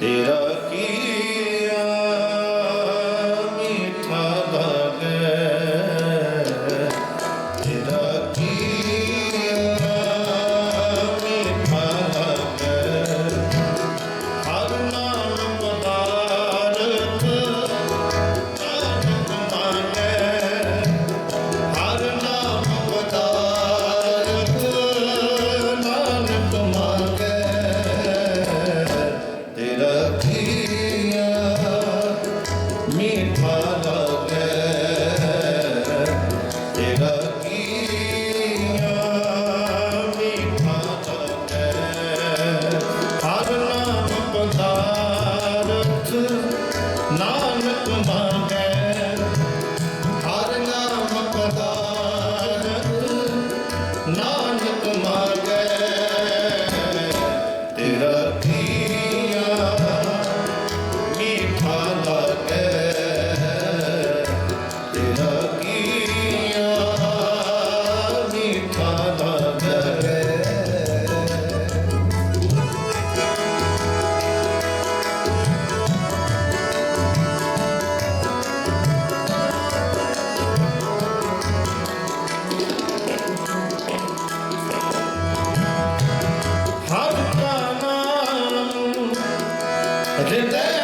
तेरा की வாங்க I did that.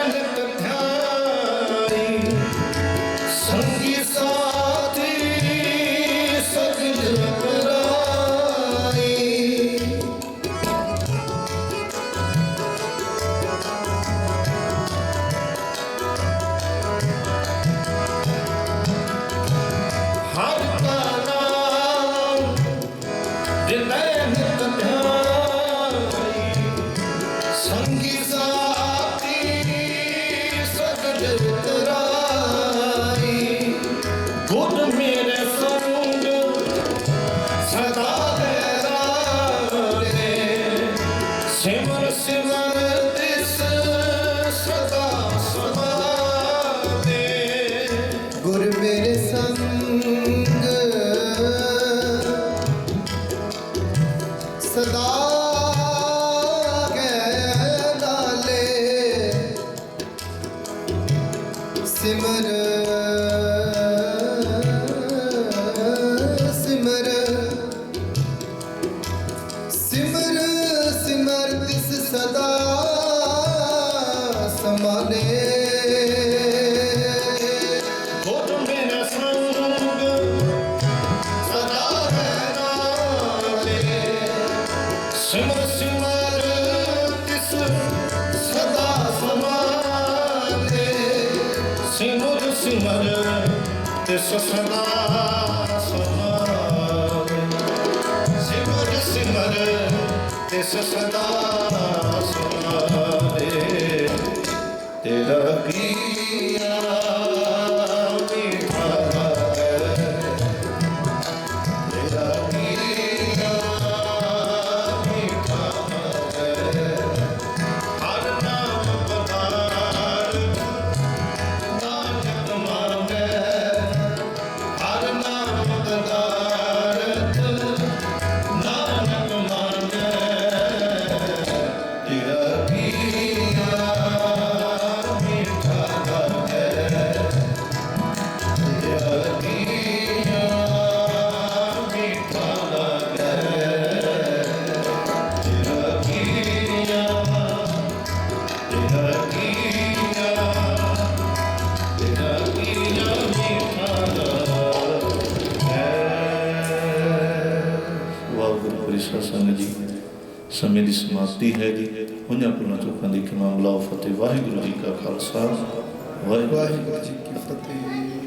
ਸਦਾ ਕਹਿ ਨਾਲੇ ਸਿਮਰ ਸਮਾਨੇ। ਹੋ ਤੁਮ ਬਿਨਾ ਸੰਗ ਤਿਸ ਸਦਾ ਸਮਾਵੇ ਸਿਮਰ ਸਿਮਰ ਤਿਸ ਸਦਾ ਸਮੇਂ ਦੀ ਸਮਾਪਤੀ ਹੈ ਜੀ। ਉਹਨਾਂ ਪੁਰਨਾ ਚੁੱਕਾਂ ਦੀ ਕਮਾਮ ਲਾਓ ਫਤਿਹ ਵਾਹਿਗੁਰੂ ਜੀ ਕਾ ਖਾਲਸਾ। ਵਾਹਿਗੁਰੂ ਜੀ ਕੀ ਫਤਿਹ।